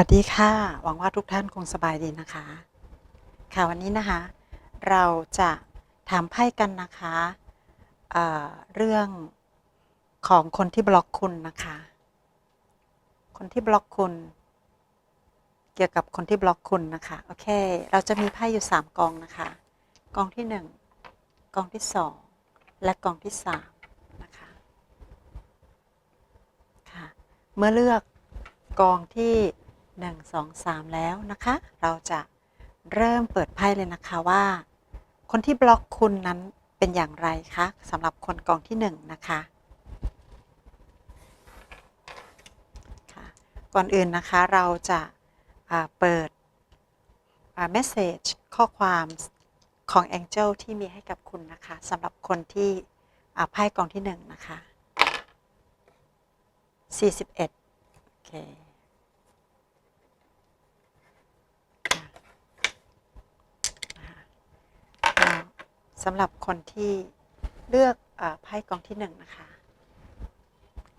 วัสดีค่ะ หวังว่าทุกท่านคงสบายดีนะคะ ค่ะวันนี้นะคะ เราจะถามไพ่กันนะคะเเรื่องของคนที่บล็อกคุณนะคะ คนที่บล็อกคุณ เกี่ยวกับคนที่บล็อกคุณนะคะโอเค เราจะมีไพ่อยู่3กองนะคะกองที่1กองที่2และกองที่3นะคะค่ะเมื่อเลือกกองที่ 1 2 3 แล้วนะคะ เราจะเริ่มเปิดไพ่เลยนะคะว่า คนที่บล็อกคุณนั้นเป็นอย่างไรคะสำหรับคนกองที่ 1 นะคะค่ะก่อนอื่นนะคะเราจะาเปิดเมสเซจข้อความของ Angel ที่มีให้กับคุณนะคะสำหรับคนที่ไพ่กองที่ 1 นะคะ 41 โอเค อ่า สำหรับคนที่เลือกอไพ่กองที่หนึ่งนะคะ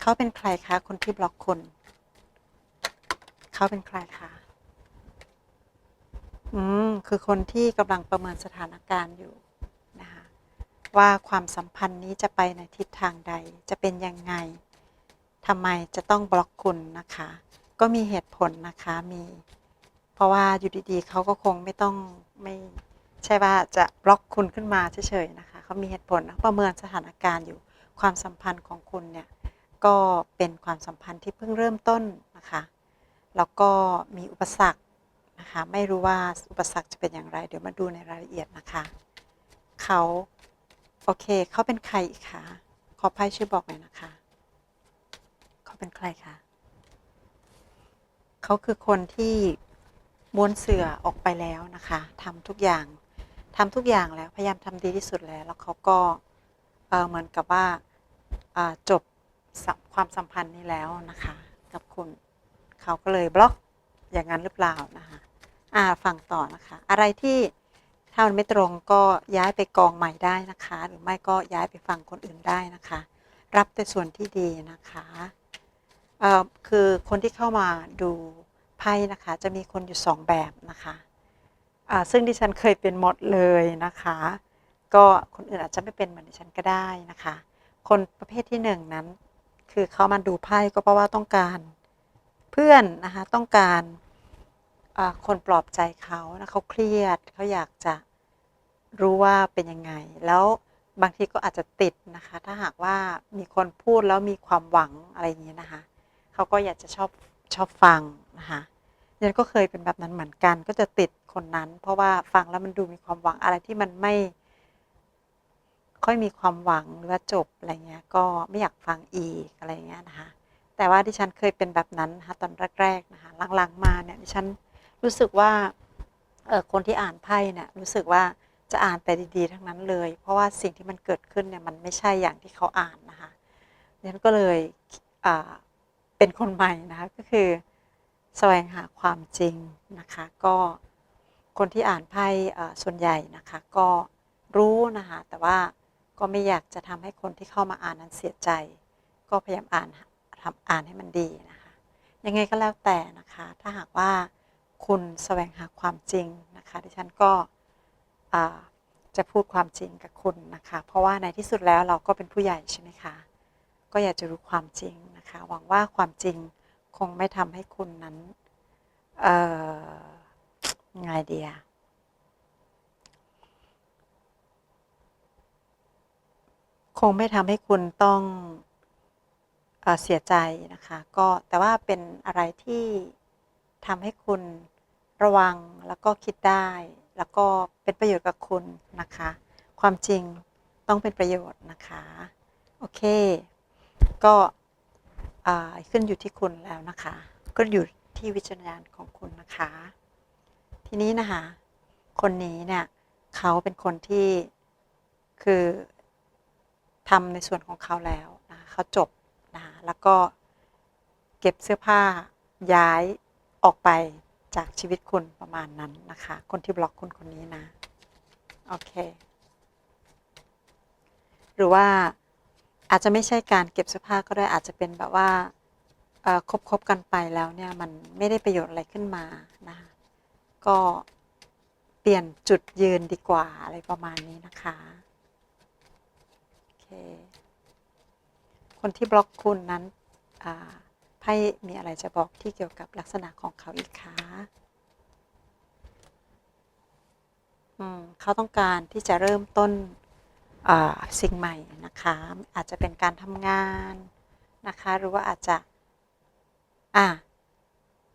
เขาเป็นใครคะ คนที่บล็อกคุณ เขาเป็นใครคะอืมคือคนที่กำลังประเมินสถานการณ์อยู่นะคะว่าความสัมพันธ์นี้จะไปในทิศทางใด จะเป็นยังไงทำไมจะต้องบล็อกคุณนะคะ ก็มีเหตุผลนะคะมี เพราะว่าอยู่ดีๆเขาก็คงไม่ต้องไม่ ใช่ว่าจะบล็อกคุณขึ้นมาเฉยๆนะคะเขามีเหตุผลประเมินสถานการณ์อยู่ความสัมพันธ์ของคุณเนี่ยก็เป็นความสัมพันธ์ที่เพิ่งเริ่มต้นนะคะแล้วก็มีอุปสรรคนะคะไม่รู้ว่าอุปสรรคจะเป็นอย่างไร เดี๋ยวมาดูในรายละเอียดนะคะเขาโอเคเขาเป็นใครอีกคะขอไพ่ช่วยบอกหน่อยนะคะเขาเป็นใครคะเขาคือคนที่ม้วนเสือออกไปแล้วนะคะทำทุกอย่าง ทำทุกอย่างแล้วพยายามทำดีที่สุดแล้ว แล้วเขาก็เหมือนกับว่าจบความสัมพันธ์นี้แล้วนะคะ กับคุณเขาก็เลยบล็อกอย่างนั้นหรือเปล่านะคะอ่าฟังต่อนะคะ อะไรที่ถ้ามันไม่ตรงก็ย้ายไปกองใหม่ได้นะคะ หรือไม่ก็ย้ายไปฟังคนอื่นได้นะคะ รับแต่ส่วนที่ดีนะคะคือคนที่เข้ามาดูไพ่นะคะ จะมีคนอยู่สองแบบนะคะ ซึ่งดิฉันเคยเป็นหมดเลยนะคะ ก็คนอื่นอาจจะไม่เป็นเหมือนดิฉันก็ได้นะคะ คนประเภทที่หนึ่งนั้น คือเขามาดูไพ่ก็เพราะว่าต้องการเพื่อนนะคะต้องการอ่าคนปลอบใจเขานะเขาเครียดเขาอยากจะรู้ว่าเป็นยังไง แล้วบางทีก็อาจจะติดนะคะ ถ้าหากว่ามีคนพูดแล้วมีความหวังอะไรอย่างเงี้ยนะคะ เขาก็อยากจะชอบชอบฟังนะคะ ฉันก็เคยเป็นแบบนั้นเหมือนกัน ก็จะติดคนนั้น เพราะว่าฟังแล้วมันดูมีความหวังอะไรที่มันไม่ ค่อยมีความหวังหรือว่าจบอะไรเงี้ย ก็ไม่อยากฟังอีกอะไรเงี้ยนะคะ แต่ว่าดิฉันเคยเป็นแบบนั้นนะคะตอนแรกๆนะคะหลังๆมาเนี่ยดิฉันรู้สึกว่าเออคนที่อ่านไพ่เนี่ยรู้สึกว่าจะอ่านแต่ดีๆ ทั้งนั้นเลย เพราะว่าสิ่งที่มันเกิดขึ้นเนี่ยมันไม่ใช่อย่างที่เขาอ่านนะคะดิฉันก็เลยอ่าเป็นคนใหม่นะคะก็คือ แสวงหาความจริงนะคะ ก็คนที่อ่านไพ่ส่วนใหญ่นะคะ ก็รู้นะคะแต่ว่าก็ไม่อยากจะทำให้คนที่เข้ามาอ่านนั้นเสียใจ ก็พยายามอ่านทำอ่านให้มันดีนะคะ ยังไงก็แล้วแต่นะคะ ถ้าหากว่าคุณแสวงหาความจริงนะคะดิฉันก็จะพูดความจริงกับคุณนะคะ เพราะว่าในที่สุดแล้วเราก็เป็นผู้ใหญ่ใช่ไหมคะ ก็อยากจะรู้ความจริงนะคะ หวังว่าความจริง คงไม่ทำให้คุณนั้นเอ่อไงเดียคงไม่ทำให้คุณต้องเอเสียใจนะคะ ก็แต่ว่าเป็นอะไรที่ทำให้คุณระวังแล้วก็คิดได้ แล้วก็เป็นประโยชน์กับคุณนะคะ ความจริงต้องเป็นประโยชน์นะคะ โอเค ก็ ขึ้นอยู่ที่คุณแล้วนะคะก็อยู่ที่วิจารณญาณของคุณนะคะ ทีนี้นะคะคนนี้เนี่ยเขาเป็นคนที่คือทำในส่วนของเขาแล้วนะเขาจบนะะแล้วก็เก็บเสื้อผ้าย้ายออกไปจากชีวิตคุณประมาณนั้นนะคะ คนที่บล็อกคุณคนนี้นะ โอเค หรือว่า อาจจะไม่ใช่การเก็บเสื้อผ้าก็ได้อาจจะเป็นแบบว่าคบคบกันไปแล้วเนี่ยมันไม่ได้ประโยชน์อะไรขึ้นมานะคะก็เปลี่ยนจุดยืนดีกว่าอะไรประมาณนี้นะคะโอเคคนที่บล็อกคุณนั้นไพ่มีอะไรจะบอกที่เกี่ยวกับลักษณะของเขาอีกคะอืมเขาต้องการที่จะเริ่มต้น สิ่งใหม่นะคะ อาจจะเป็นการทำงานนะคะ หรือว่าอาจจะอ่า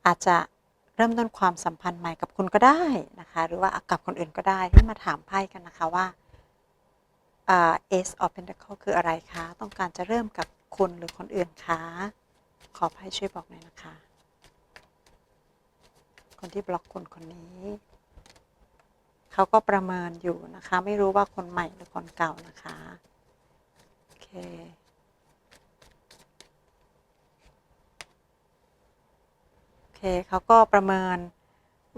อาจจะเริ่มต้นความสัมพันธ์ใหม่กับคุณก็ได้นะคะ หรือว่ากับคนอื่นก็ได้ที่มาถามไพ่กันนะคะว่าอ่า Ace of Pentacle คืออะไรคะ ต้องการจะเริ่มกับคุณหรือคนอื่นคะ ขอไพ่ช่วยบอกหน่อยนะคะ คนที่บล็อกคุณคนนี้ เขาก็ประเมินอยู่นะคะ ไม่รู้ว่าคนใหม่หรือคนเก่านะคะ โอเค โอเคเขาก็ประเมิน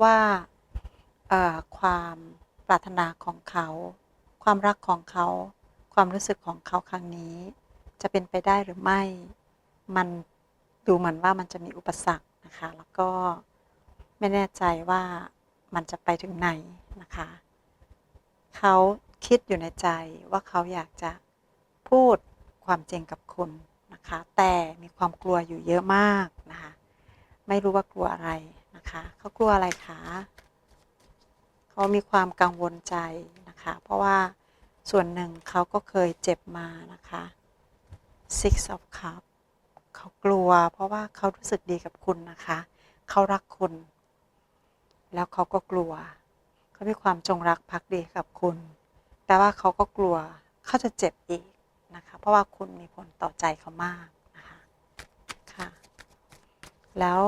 ว่าความปรารถนาของเขา ความรักของเขา ความรู้สึกของเขาครั้งนี้ จะเป็นไปได้หรือไม่ มันดูเหมือนว่ามันจะมีอุปสรรคนะคะ แล้วก็ไม่แน่ใจว่า มันจะไปถึงไหนนะคะ เขาคิดอยู่ในใจว่าเขาอยากจะพูดความจริงกับคุณนะคะ แต่มีความกลัวอยู่เยอะมากนะคะ ไม่รู้ว่ากลัวอะไรนะคะ เขากลัวอะไรคะ เขามีความกังวลใจนะคะ เพราะว่าส่วนหนึ่งเขาก็เคยเจ็บมานะคะ six of Cups เขากลัวเพราะว่าเขารู้สึกดีกับคุณนะคะ เขารักคุณ แล้วเขาก็กลัว เขามีความจงรักภักดีกับคุณ แต่ว่าเขาก็กลัวเขาจะเจ็บอีกนะคะ เพราะว่าคุณมีผลต่อใจเขามากนะคะค่ะ แล้ว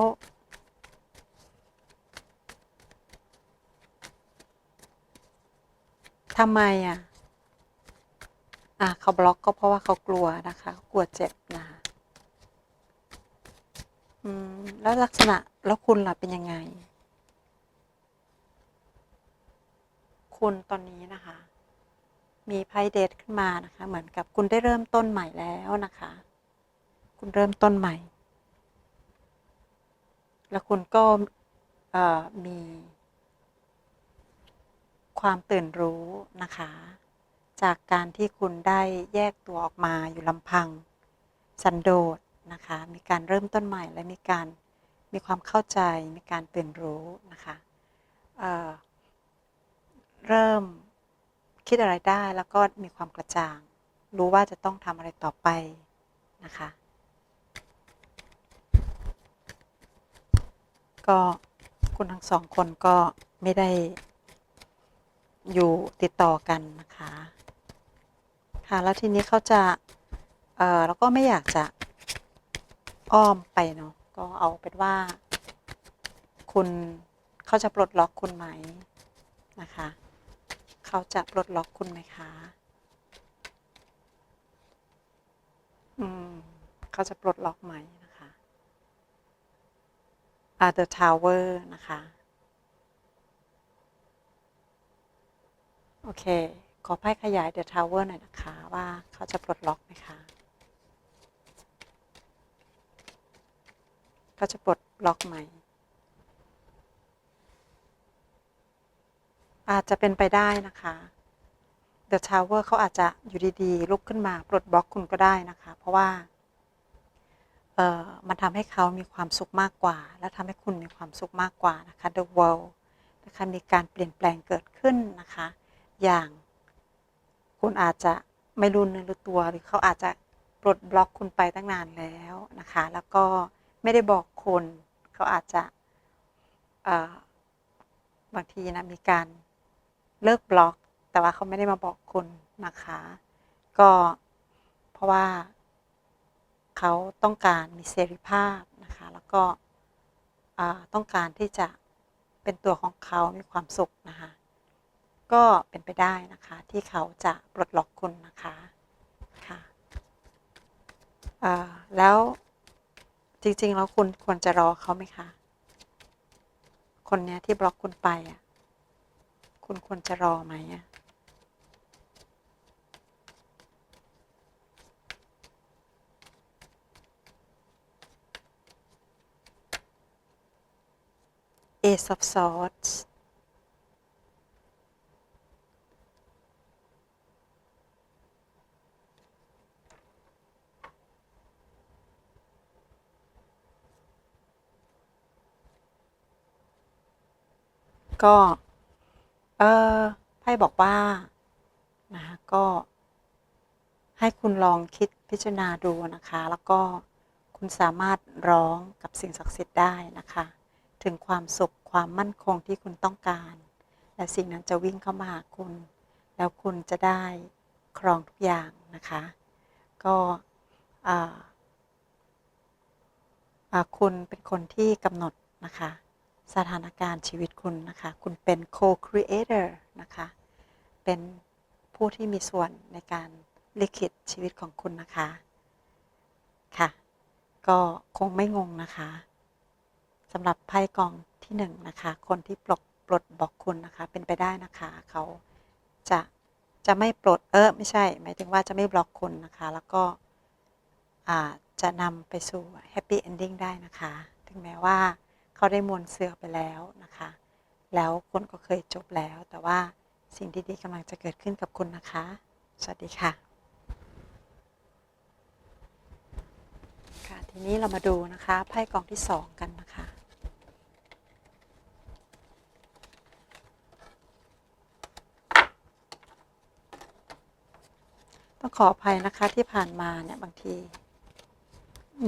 ทำไมอะ อะเขาบล็อกก็เพราะว่าเขากลัวนะคะกลัวเจ็บนะคะอืม แล้วลักษณะแล้วคุณล่ะเป็นยังไง คุณตอนนี้นะคะ มีไพ่เดทขึ้นมานะคะ เหมือนกับคุณได้เริ่มต้นใหม่แล้วนะคะ คุณเริ่มต้นใหม่ แล้วคุณก็มีความตื่นรู้นะคะ จากการที่คุณได้แยกตัวออกมาอยู่ลำพัง สันโดษนะคะ มีการเริ่มต้นใหม่และมีการมีความเข้าใจมีการตื่นรู้นะคะ เริ่มคิดอะไรได้แล้วก็มีความกระจ่าง รู้ว่าจะต้องทำอะไรต่อไปนะคะ ก็คุณทั้งสองคนก็ไม่ได้อยู่ติดต่อกันนะคะ ค่ะ แล้วทีนี้เขาจะ เออแล้วก็ไม่อยากจะอ้อมไปเนาะ ก็เอาเป็นว่า คุณเขาจะปลดล็อกคุณไหมนะคะ เขาจะปลดล็อกคุณไหมคะอืมเขาจะปลดล็อกไหมนะคะอ่า The Tower นะคะ โอเค ขอไพ่ขยาย The Tower หน่อยนะคะ ว่าเขาจะปลดล็อกไหมคะเขาจะปลดล็อกไหม อาจจะเป็นไปได้นะคะ The Tower เขาอาจจะอยู่ดีๆ ลุกขึ้นมาปลดบล็อกคุณก็ได้นะคะ เพราะว่าเอ่อมันทำให้เขามีความสุขมากกว่า และทำให้คุณมีความสุขมากกว่านะคะ The World นะคะมีการเปลี่ยนแปลงเกิดขึ้นนะคะ อย่างคุณอาจจะไม่รู้เนื้อรู้ตัวหรือเขาอาจจะปลดบล็อกคุณไปตั้งนานแล้วนะคะ แล้วก็ไม่ได้บอกคนเขาอาจจะบางทีนะมีการ เลิกบล็อก แต่ว่าเขาไม่ได้มาบอกคุณนะคะ ก็เพราะว่าเขาต้องการมีเสรีภาพนะคะ แล้วก็ต้องการที่จะเป็นตัวของเขา มีความสุขนะคะ ก็เป็นไปได้นะคะที่เขาจะปลดล็อกคุณนะคะค่ะแล้วจริงๆแล้วคุณควรจะรอเขาไหมคะ คนเนี้ยที่บล็อกคุณไปอะ คุณควรจะรอไหมเอ e of Swords ก็ เออไพ่บอกว่านะคะก็ ให้คุณลองคิดพิจารณาดูนะคะ แล้วก็คุณสามารถร้องกับสิ่งศักดิ์สิทธิ์ได้นะคะ ถึงความสุขความมั่นคงที่คุณต้องการ และสิ่งนั้นจะวิ่งเข้ามาหาคุณ แล้วคุณจะได้ครองทุกอย่างนะคะ ก็อ่าอ่าคุณเป็นคนที่กำหนดนะคะ สถานการณ์ชีวิตคุณนะคะ คุณเป็น co-creator นะคะ เป็นผู้ที่มีส่วนในการลิขิตชีวิตของคุณนะคะ ค่ะ ก็คงไม่งงนะคะสำหรับไพ่กองที่หนึ่งนะคะ คนที่ปลดปลดบอกคุณนะคะ เป็นไปได้นะคะ เขาจะจะไม่ปลดเออไม่ใช่ หมายถึงว่าจะไม่บล็อกคุณนะคะ แล้วก็จะนำไปสู่ happy ending ได้นะคะ ถึงแม้ว่า เขาได้มวลเสือไปแล้วนะคะ แล้วคุณก็เคยจบแล้ว แต่ว่าสิ่งดีๆกำลังจะเกิดขึ้นกับคุณนะคะ สวัสดีค่ะ ค่ะ ทีนี้เรามาดูนะคะไพ่กองที่สองกันนะคะต้องขออภัยนะคะที่ผ่านมาเนี่ยบางที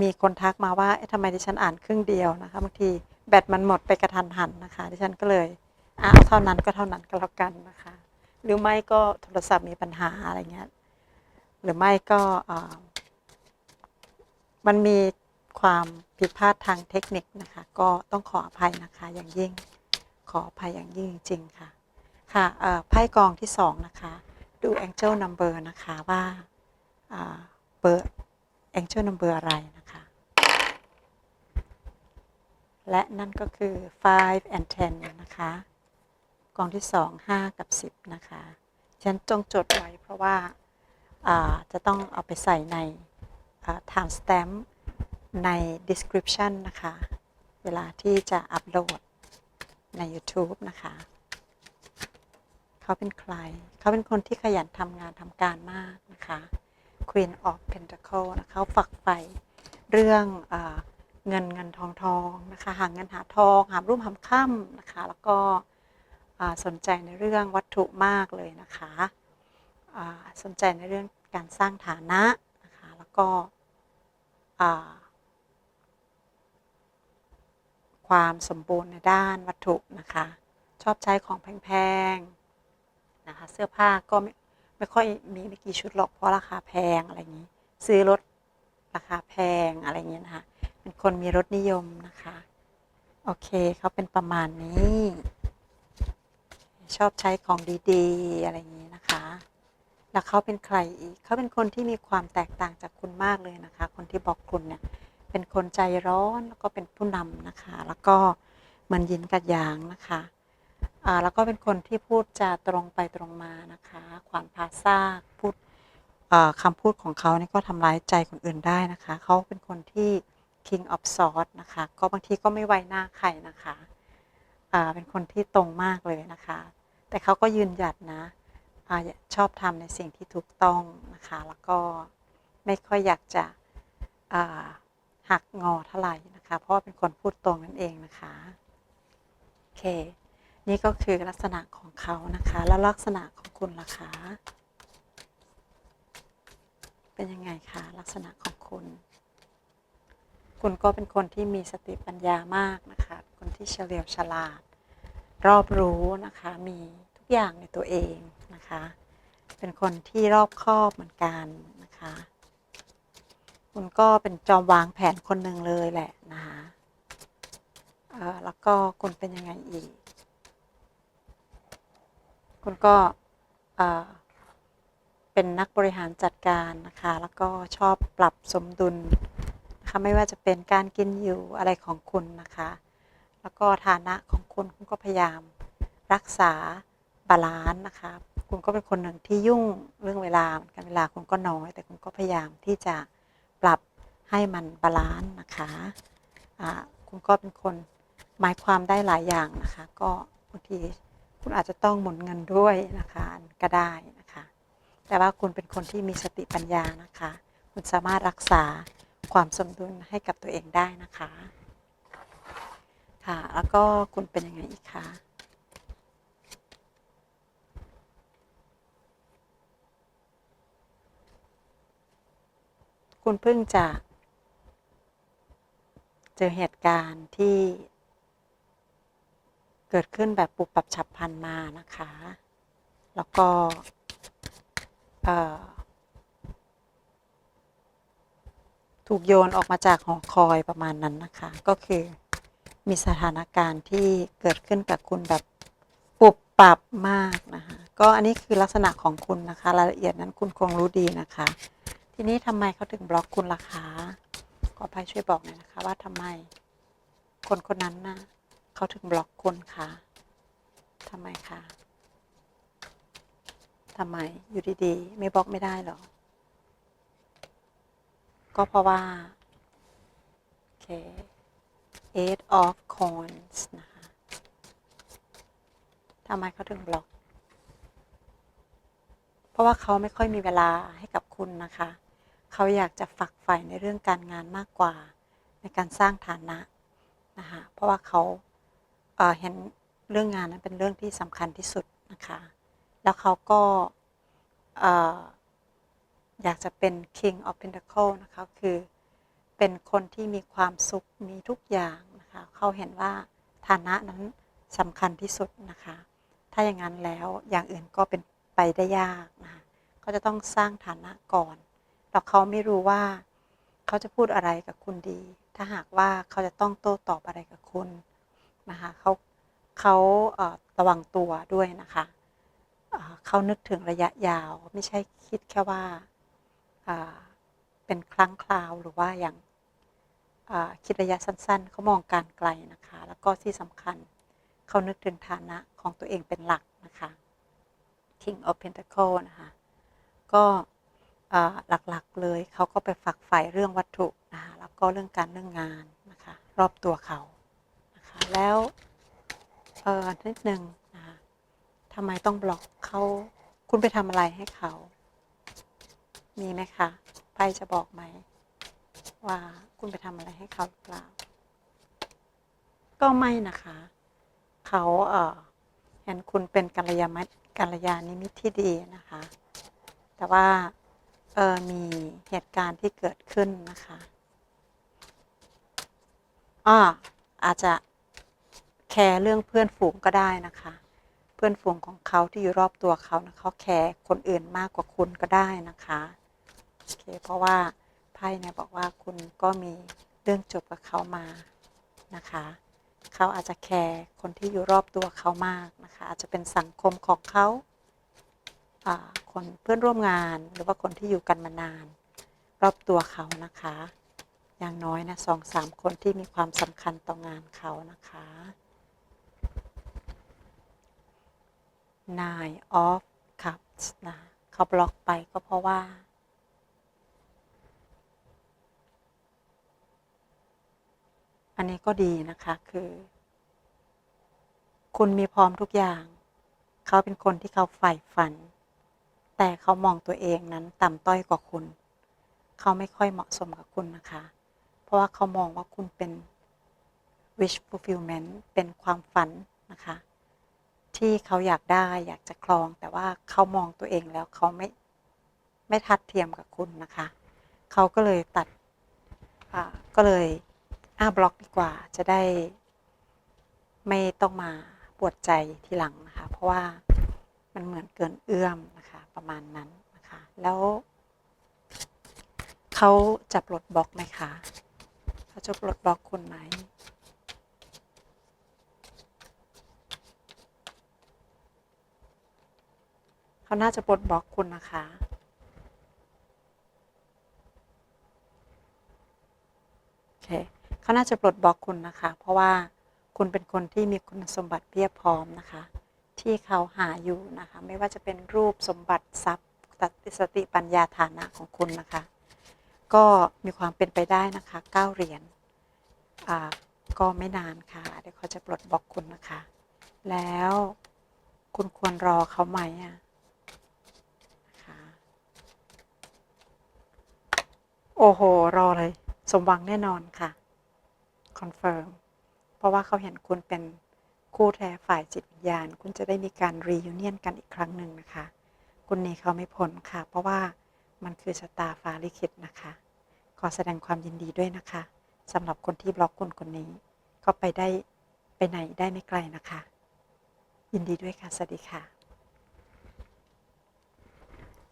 มีคนทักมาว่าเอ๊ะทำไมดิฉันอ่านครึ่งเดียวนะคะบางที แบตมันหมดไปกระทันหันนะคะ ดิฉันก็เลยอะเอาเท่านั้นก็เท่านั้นก็แล้วกันนะคะ หรือไม่ก็โทรศัพท์มีปัญหาอะไรเงี้ยหรือไม่ก็อ่ามันมีความผิดพลาดทางเทคนิคนะคะ ก็ต้องขออภัยนะคะอย่างยิ่งขออภัยอย่างยิ่งจริง ๆ ค่ะ ค่ะไพ่กองที่สองนะคะ ดู Angel Number นะคะว่าอ่าเบอร์ Angel Number อะไรนะคะ และนั่นก็คือ 5 and 10 นะคะ กองที่ 2 5 กับ 10 นะคะฉันจงจดไว้เพราะว่าาจะต้องเอาไปใส่ในอ่า time stamp ใน description นะคะ เวลาที่จะอัปโหลดใน YouTube นะคะ เขาเป็นใคร เขาเป็นคนที่ขยันทำงานทำการมากนะคะ Queen of Pentacle นะคะเขาฝักใฝ่เรื่องอ เงินเงินทองทองนะคะหาเงินหาทองหารุ่มหาค่ำนะคะ แล้วก็สนใจในเรื่องวัตถุมากเลยนะคะสนใจในเรื่องการสร้างฐานะนะคะแล้วก็ความสมบูรณ์ในด้านวัตถุนะคะ ชอบใช้ของแพงๆนะคะเสื้อผ้าก็ไม่ไม่ค่อยมีไม่กี่ชุดหรอกเพราะราคาแพงอะไรอย่างนี้ ซื้อรถราคาแพงอะไรอย่างนี้นะคะ เป็นคนมีรถนิยมนะคะ โอเคเขาเป็นประมาณนี้ ชอบใช้ของดีๆ อะไรอย่างนี้นะคะ แล้วเขาเป็นใครอีกเขาเป็นคนที่มีความแตกต่างจากคุณมากเลยนะคะ คนที่บอกคุณเนี่ยเป็นคนใจร้อนแล้วก็เป็นผู้นำนะคะ แล้วก็เหมือนยินกับยางนะคะอ่าแล้วก็เป็นคนที่พูดจาตรงไปตรงมานะคะขวานพาซากพูดอ่าคำพูดของเขานี่ก็ทำร้ายใจคนอื่นได้นะคะ เขาเป็นคนที่ king of swords นะคะ ก็บางทีก็ไม่ไว้หน้าใครนะคะเป็นคนที่ตรงมากเลยนะคะ แต่เขาก็ยืนหยัดนะอชอบทำในสิ่งที่ถูกต้องนะคะ แล้วก็ไม่ค่อยอยากจะหักงอเท่าไหร่นะคะ เพราะเป็นคนพูดตรงนั่นเองนะคะโอเค นี่ก็คือลักษณะของเขานะคะ แล้วลักษณะของคุณล่ะคะ เป็นยังไงคะลักษณะของคุณ คุณก็เป็นคนที่มีสติปัญญามากนะคะ คนที่เฉลียวฉลาด รอบรู้นะคะ มีทุกอย่างในตัวเองนะคะ เป็นคนที่รอบคอบเหมือนกันนะคะ คุณก็เป็นจอมวางแผนคนหนึ่งเลยแหละนะคะเอ่อแล้วก็คุณเป็นยังไงอีก คุณก็เอ่อเป็นนักบริหารจัดการนะคะ แล้วก็ชอบปรับสมดุล นะคะไม่ว่าจะเป็นการกินอยู่อะไรของคุณนะคะ แล้วก็ฐานะของคุณคุณก็พยายามรักษาบาลานซ์นะคะ คุณก็เป็นคนหนึ่งที่ยุ่งเรื่องเวลาเหมือนกันเวลาคุณก็น้อย แต่คุณก็พยายามที่จะปรับให้มันบาลานซ์นะคะคุณก็เป็นคนหมายความได้หลายอย่างนะคะ ก็บางทีคุณอาจจะต้องหมุนเงินด้วยนะคะก็ได้นะคะ แต่ว่าคุณเป็นคนที่มีสติปัญญานะคะ คุณสามารถรักษา ความสมดุลให้กับตัวเองได้นะคะ ค่ะ แล้วก็คุณเป็นยังไงอีกคะคุณเพิ่งจะ เจอเหตุการณ์ที่เกิดขึ้นแบบปุบปับฉับพลันมานะคะ แล้วก็ เอ่อ ถูกโยนออกมาจากหอคอยประมาณนั้นนะคะ ก็คือมีสถานการณ์ที่เกิดขึ้นกับคุณแบบปุบปับมากนะคะ ก็อันนี้คือลักษณะของคุณนะคะ รายละเอียดนั้นคุณคงรู้ดีนะคะ ทีนี้ทำไมเขาถึงบล็อกคุณล่ะคะขอพายช่วยบอกหน่อยนะคะ ว่าทำไมคนคนนั้นนะเขาถึงบล็อกคุณคะทำไมคะทำไมอยู่ดีๆ ไม่บล็อกไม่ได้หรอ ก็เพราะว่า โอเค eight of coins นะคะทำไมเขาถึงบล็อก เพราะว่าเขาไม่ค่อยมีเวลาให้กับคุณนะคะ เขาอยากจะฝักใฝ่ในเรื่องการงานมากกว่า ในการสร้างฐานะนะคะ เพราะว่าเขาเเห็นเรื่องงานนั้นเป็นเรื่องที่สำคัญที่สุดนะคะ แล้วเขาก็เอยากจะเป็น King of Pentacle นะคะคือเป็นคนที่มีความสุขมีทุกอย่างนะคะเขาเห็นว่าฐานะนั้นสำคัญที่สุดนะคะ ถ้าอย่างนั้นแล้วอย่างอื่นก็เป็นไปได้ยากนะคะเขาจะต้องสร้างฐานะก่อนแล้วเขาไม่รู้ว่าเขาจะพูดอะไรกับคุณดี ถ้าหากว่าเขาจะต้องโต้ตอบอะไรกับคุณนะคะเขาเขาเอ่อระวังตัวด้วยนะคะเอ่อเขานึกถึงระยะยาวไม่ใช่คิดแค่ว่า เป็นครั้งคราวหรือว่าอย่างคิดระยะสั้นๆ เขามองการไกลนะคะ แล้วก็ที่สำคัญเขานึกถึงฐานะของตัวเองเป็นหลักนะคะ King of Pentacle นะคะ ก็หลักๆเลยเขาก็ไปฝักใฝ่เรื่องวัตถุนะคะแล้วก็เรื่องการเรื่องงานนะคะรอบตัวเขานะคะแล้วเออนิดนึงนะคะทำไมต้องบล็อกเขาคุณไปทำอะไรให้เขา มีไหมคะไพ่จะบอกไหม ว่าคุณไปทำอะไรให้เขาหรือเปล่า ก็ไม่นะคะ เขาเอ่อเห็นคุณเป็นกัลยาณมิตรกัลยาณิมิตรที่ดีนะคะ แต่ว่าเออมีเหตุการณ์ที่เกิดขึ้นนะคะอ่าอาจจะแคร์เรื่องเพื่อนฝูงก็ได้นะคะ เพื่อนฝูงของเขาที่อยู่รอบตัวเขานะเขาแคร์คนอื่นมากกว่าคุณก็ได้นะคะ โอเค เพราะว่าไพ่เนี่ยบอกว่าคุณก็มีเรื่องจบกับเขามานะคะ เขาอาจจะแคร์คนที่อยู่รอบตัวเขามากนะคะ อาจจะเป็นสังคมของเขาคนเพื่อนร่วมงานหรือว่าคนที่อยู่กันมานาน รอบตัวเขานะคะ อย่างน้อยนะสองสามคนที่มีความสำคัญต่องานเขานะคะ Nine of Cups นะเขาบล็อกไปก็เพราะว่า อันนี้ก็ดีนะคะคือ คุณมีพร้อมทุกอย่าง เขาเป็นคนที่เขาใฝ่ฝัน แต่เขามองตัวเองนั้นต่ำต้อยกว่าคุณ เขาไม่ค่อยเหมาะสมกับคุณนะคะ เพราะว่าเขามองว่าคุณเป็น wish fulfillment เป็นความฝันนะคะ ที่เขาอยากได้อยากจะครอง แต่ว่าเขามองตัวเองแล้วเขาไม่ไม่ทัดเทียมกับคุณนะคะ เขาก็เลยตัดก็เลย อ้าบล็อกดีกว่าจะได้ ไม่ต้องมาปวดใจทีหลังนะคะ เพราะว่ามันเหมือนเกินเอื้อมนะคะ ประมาณนั้นนะคะ แล้วเขาจะปลดบล็อกไหมคะเขาจะปลดบล็อกคุณไหมเขาน่าจะปลดบล็อกคุณนะคะโอเค เขาน่าจะปลดบล็อกคุณนะคะ เพราะว่าคุณเป็นคนที่มีคุณสมบัติเพียบพร้อมนะคะ ที่เขาหาอยู่นะคะ ไม่ว่าจะเป็นรูปสมบัติทรัพย์สติปัญญาฐานะของคุณนะคะ ก็มีความเป็นไปได้นะคะเก้าเหรียญอ่าก็ไม่นานค่ะ เดี๋ยวเขาจะปลดบล็อกคุณนะคะ แล้วคุณควรรอเขาไหมอะนะคะโอ้โห รอเลย สมหวังแน่นอนค่ะ คอนเฟิร์มเพราะว่าเขาเห็นคุณเป็นคู่แท้ฝ่ายจิตวิญญาณ คุณจะได้มีการรียูเนียนกันอีกครั้งหนึ่งนะคะ คุณนีเขาไม่พ้นค่ะ เพราะว่ามันคือชะตาฟ้าลิขิตนะคะ ขอแสดงความยินดีด้วยนะคะสำหรับคนที่บล็อกคุณคนนี้ ก็ไปได้ไปไหนได้ไม่ไกลนะคะ ยินดีด้วยค่ะสวัสดีค่ะ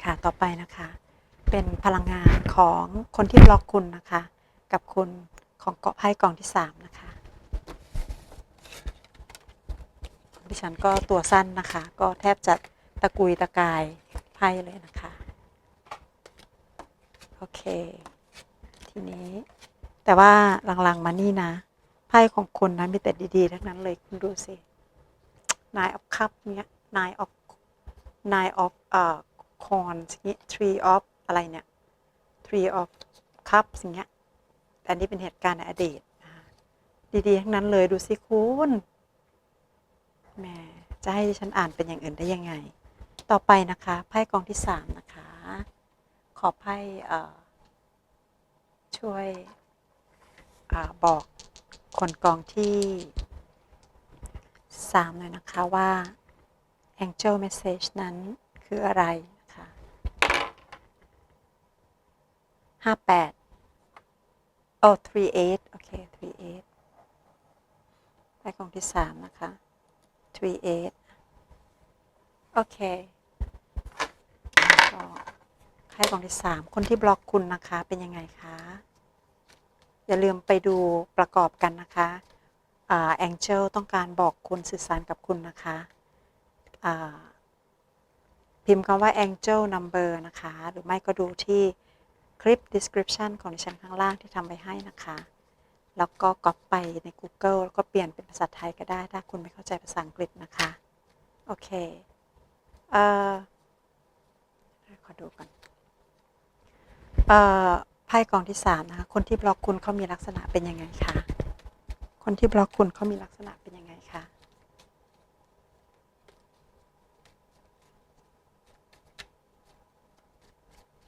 ค่ะต่อไปนะคะ เป็นพลังงานของคนที่บล็อกคุณนะคะ กับคุณ ของเกาะไพ่กองที่สามนะคะดิฉันก็ตัวสั้นนะคะ ก็แทบจะตะกุยตะกายไพ่เลยนะคะ โอเค ทีนี้ แต่ว่าหลังๆมานี่นะ ไพ่ของคุณนะมีแต่ดีๆ ทั้งนั้นเลยคุณดูสิ nine of cup เนี้ย nine of nine of เอ่อ coins เงี้ย three of อะไรเนี่ย three of cups อย่งเงี้ย แต่อันนี้เป็นเหตุการณ์ในอดีตดีๆทั้งนั้นเลยดูสิคุณแหมจะให้ฉันอ่านเป็นอย่างอื่นได้ยังไง ต่อไปนะคะไพ่กองที่สามนะคะ ขอไพ่ช่วยอบอกคนกองที่สามหน่อยนะคะว่า Angel Message นั้นคืออะไรนะคะห้าแปด โอ้ three eight โอเค three eight ไพ่องที่สามนะคะ three eight โอเคก็ไพ่กองที่สามคนที่บล็อกคุณนะคะ เป็นยังไงคะ อย่าลืมไปดูประกอบกันนะคะแองเจิลต้องการบอกคุณสื่อสารกับคุณนะคะพิมพ์คำว่า Angel Number นะคะ หรือไม่ก็ดูที่ คลิป description ของดิฉันข้างล่างที่ทำไว้ให้นะคะ แล้วก็ก๊อปไปใน Google แล้วก็เปลี่ยนเป็นภาษาไทยก็ได้ ถ้าคุณไม่เข้าใจภาษาอังกฤษนะคะ โอเค เอ่อ ขอดูก่อน เอ่อ ไพ่กองที่สามนะคะ คนที่บล็อกคุณเขามีลักษณะเป็นยังไงคะ คนที่บล็อกคุณเขามีลักษณะเป็นยังไงคะ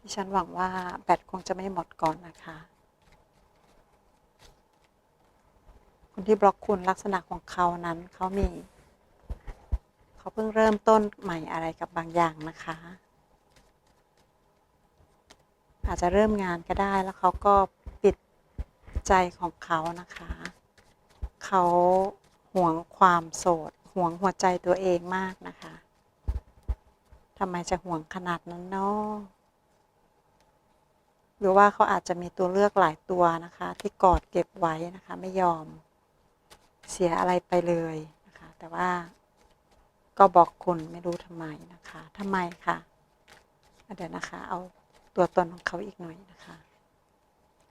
ดิฉันหวังว่าแบตคงจะไม่หมดก่อนนะคะ คนที่บล็อกคุณลักษณะของเขานั้นเขามี เขาเพิ่งเริ่มต้นใหม่อะไรกับบางอย่างนะคะ อาจจะเริ่มงานก็ได้แล้วเขาก็ปิดใจของเขานะคะ เขาห่วงความโสดห่วงหัวใจตัวเองมากนะคะทำไมจะห่วงขนาดนั้นเนาะ หรือว่าเขาอาจจะมีตัวเลือกหลายตัวนะคะ ที่กอดเก็บไว้นะคะ ไม่ยอมเสียอะไรไปเลยนะคะ แต่ว่าก็บอกคุณไม่รู้ทำไมนะคะทำไมคะเดี๋ยวนะคะ เอาตัวตนของเขาอีกหน่อยนะคะ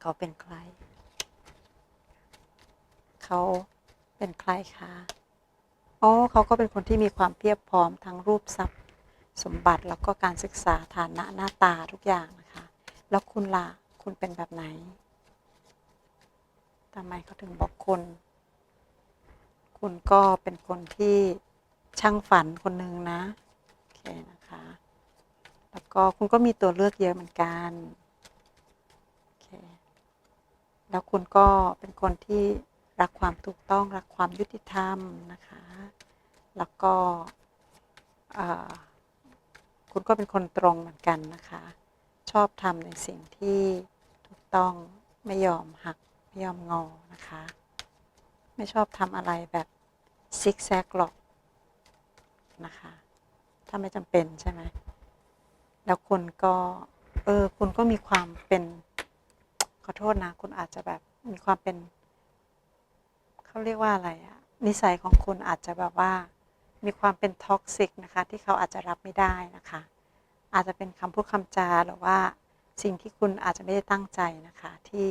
เขาเป็นใคร เขาเป็นใครคะอ๋อเขาก็เป็นคนที่มีความเพียบพร้อมทั้งรูปทรัพย์สมบัติแล้วก็การศึกษาฐานะหน้าตาทุกอย่างนะคะ แล้วคุณล่ะ คุณเป็นแบบไหนทำไมเขาถึงบอกคุณ คุณก็เป็นคนที่ช่างฝันคนหนึ่งนะโอเคนะคะ แล้วก็คุณก็มีตัวเลือกเยอะเหมือนกันโอเคแล้วคุณก็เป็นคนที่รักความถูกต้องรักความยุติธรรมนะคะ แล้วก็คุณก็เป็นคนตรงเหมือนกันนะคะ ชอบทำในสิ่งที่ถูกต้องไม่ยอมหัก ไม่ยอมงอนะคะ ไม่ชอบทำอะไรแบบซิกแซกหรอกนะคะ ถ้าไม่จำเป็นใช่ไหม แล้วคุณก็ เออ คุณก็มีความเป็น ขอโทษนะ คุณอาจจะแบบมีความเป็น เขาเรียกว่าอะไรอะนิสัยของคุณอาจจะแบบว่า มีความเป็นท็อกซิกนะคะ ที่เขาอาจจะรับไม่ได้นะคะ อาจจะเป็นคำพูดคำจาหรือว่าสิ่งที่คุณอาจจะไม่ได้ตั้งใจนะคะ ที่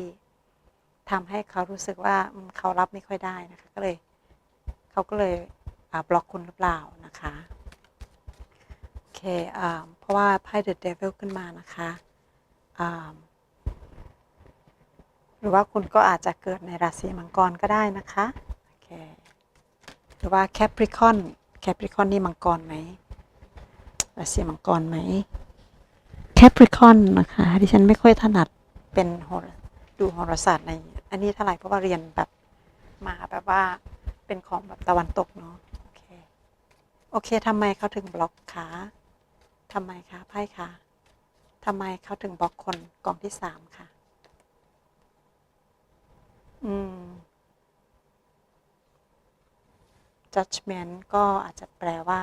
ทำให้เขารู้สึกว่าเขารับไม่ค่อยได้นะคะ ก็เลยเขาก็เลยบล็อกคุณหรือเปล่านะคะโอเคอเพราะว่าไพ่ The Devil ขึ้นมานะคะหรือว่าคุณก็อาจจะเกิดในราศีมังกรก็ได้นะคะโอเคหรือว่าแคปริคอนแคปริคอนนี่มังกรไหม รัสเซียมังกรไหมแคปริคอนนะคะ ดิฉันไม่ค่อยถนัดเป็นโหรดูโหราศาสตร์ใน อันนี้เท่าไหร่เพราะว่าเรียนแบบมาแบบว่าเป็นของแบบตะวันตกเนาะโอเคโอเคทำไมเขาถึงบล็อกคะทำไมคะไพ่คะทำไมเขาถึงบล็อกคนกองที่สามคะอืม judgment ก็อาจจะแปลว่า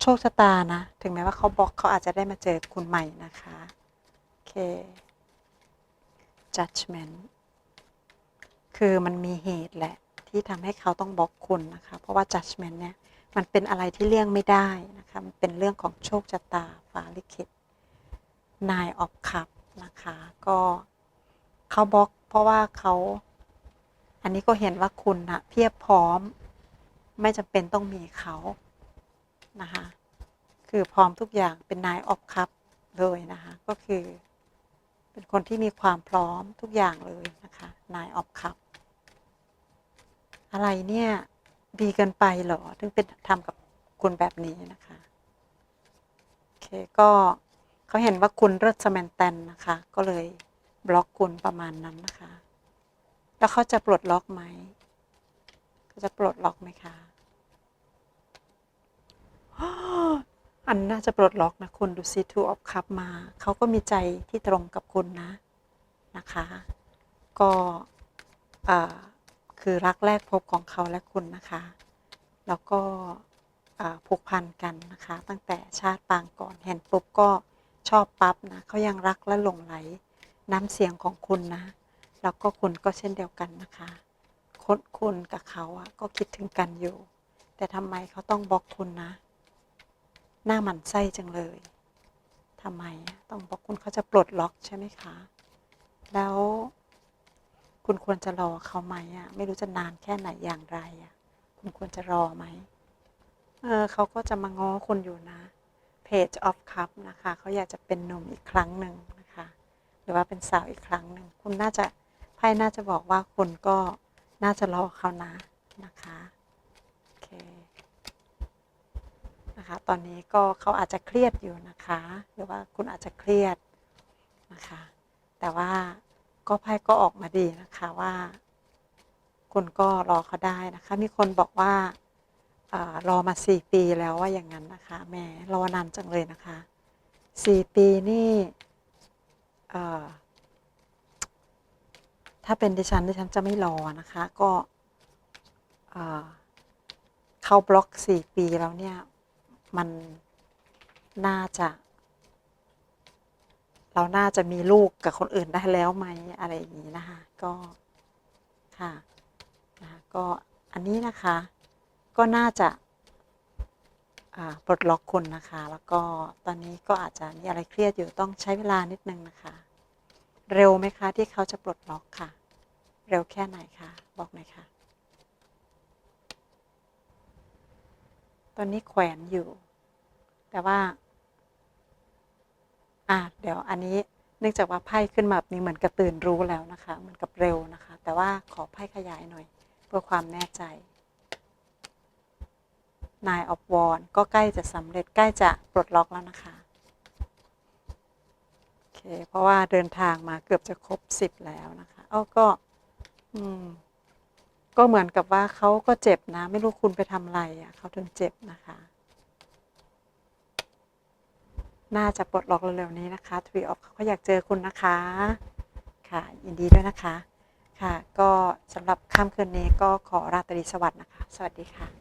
โชคชะตานะ ถึงแม้ว่าเขาบล็อกเขาอาจจะได้มาเจอคุณใหม่นะคะ โอเค judgment คือมันมีเหตุแหละ ที่ทำให้เขาต้องบล็อกคุณนะคะ เพราะว่า judgment เนี่ย มันเป็นอะไรที่เลี่ยงไม่ได้นะคะ มันเป็นเรื่องของโชคชะตาฟ้าลิขิต nine of cup นะคะ ก็เขาบล็อกเพราะว่าเขา อันนี้ก็เห็นว่าคุณนะเพียบพร้อม ไม่จำเป็นต้องมีเขา นะคะ คือพร้อมทุกอย่างเป็นนายออฟคัพเลยนะคะ ก็คือ เป็นคนที่มีความพร้อมทุกอย่างเลยนะคะ นายออฟคัพอะไรเนี่ย ดีเกินไปเหรอ ถึงเป็นทำกับคุณแบบนี้นะคะโอเคก็เขาเห็นว่าคุณเลิศสแมนแตนนะคะ ก็เลยบล็อกคุณประมาณนั้นนะคะ แล้วเขาจะปลดล็อกไหมเขาจะปลดล็อกไหมคะ อันน่าจะปลดล็อกนะคุณดูซิ two of cup มา เขาก็มีใจที่ตรงกับคุณนะนะคะ ก็คือรักแรกพบของเขาและคุณนะคะ แล้วก็ผูกพันกันนะคะ ตั้งแต่ชาติปางก่อนเห็นปุ๊บก็ชอบปั๊บนะเขายังรักและหลงไหลน้ำเสียงของคุณนะ แล้วก็คุณก็เช่นเดียวกันนะคะคนคุณกับเขาอะก็คิดถึงกันอยู่ แต่ทำไมเขาต้องบล็อกคุณนะ หน้าหมันไส้จังเลยทำไมต้องบอกคุณเขาจะปลดล็อกใช่ไหมคะ แล้วคุณควรจะรอเขาไหมอะ ไม่รู้จะนานแค่ไหนอย่างไรอะ คุณควรจะรอไหมเออเขาก็จะมาง้อคุณอยู่นะ Page of Cup นะคะเขาอยากจะเป็นหนุ่มอีกครั้งหนึ่งนะคะ หรือว่าเป็นสาวอีกครั้งหนึ่ง คุณน่าจะไพ่น่าจะบอกว่าคุณก็น่าจะรอเขานะนะคะโอเคนะคะ ตอนนี้ก็เขาอาจจะเครียดอยู่นะคะ หรือว่าคุณอาจจะเครียดนะคะ แต่ว่าก็ไพ่ก็ออกมาดีนะคะว่าคุณก็รอเขาได้นะคะ มีคนบอกว่าอารอมาสี่ปีแล้วว่าอย่างนั้นนะคะแหมรอนานจังเลยนะคะสี่ปีนี่ถ้าเป็นดิฉันดิฉันจะไม่รอนะคะ ก็เอ่อเข้าบล็อกสี่ปีแล้วเนี่ย มันน่าจะ เราน่าจะมีลูกกับคนอื่นได้แล้วไหมอะไรอย่างนี้นะคะ ก็ค่ะนะคะก็อันนี้นะคะ ก็น่าจะปลดล็อกคุณนะคะ แล้วก็ตอนนี้ก็อาจจะมีอะไรเครียดอยู่ต้องใช้เวลานิดนึงนะคะ เร็วไหมคะที่เขาจะปลดล็อกค่ะ เร็วแค่ไหนคะบอกหน่อยค่ะ ตอนนี้แขวนอยู่ แต่ว่า อะเดี๋ยวอันนี้เนื่องจากว่าไพ่ขึ้นมาแบบนี้เหมือนกับตื่นรู้แล้วนะคะเหมือนกับเร็วนะคะ แต่ว่าขอไพ่ขยายหน่อย เพื่อความแน่ใจ Nine of Wands ก็ใกล้จะสำเร็จใกล้จะปลดล็อกแล้วนะคะโอเคเพราะว่าเดินทางมาเกือบจะครบสิบแล้วนะคะ เอ้าก็ อืม ก็เหมือนกับว่าเขาก็เจ็บนะ ไม่รู้คุณไปทำอะไรอะเขาถึงเจ็บนะคะ น่าจะปลดล็อกเร็วๆนี้นะคะทวีออฟเขาก็อยากเจอคุณนะคะ ค่ะ ยินดีด้วยนะคะ ค่ะ ก็สำหรับค่ำคืนนี้ก็ขอราตรีสวัสดิ์นะคะ สวัสดีค่ะ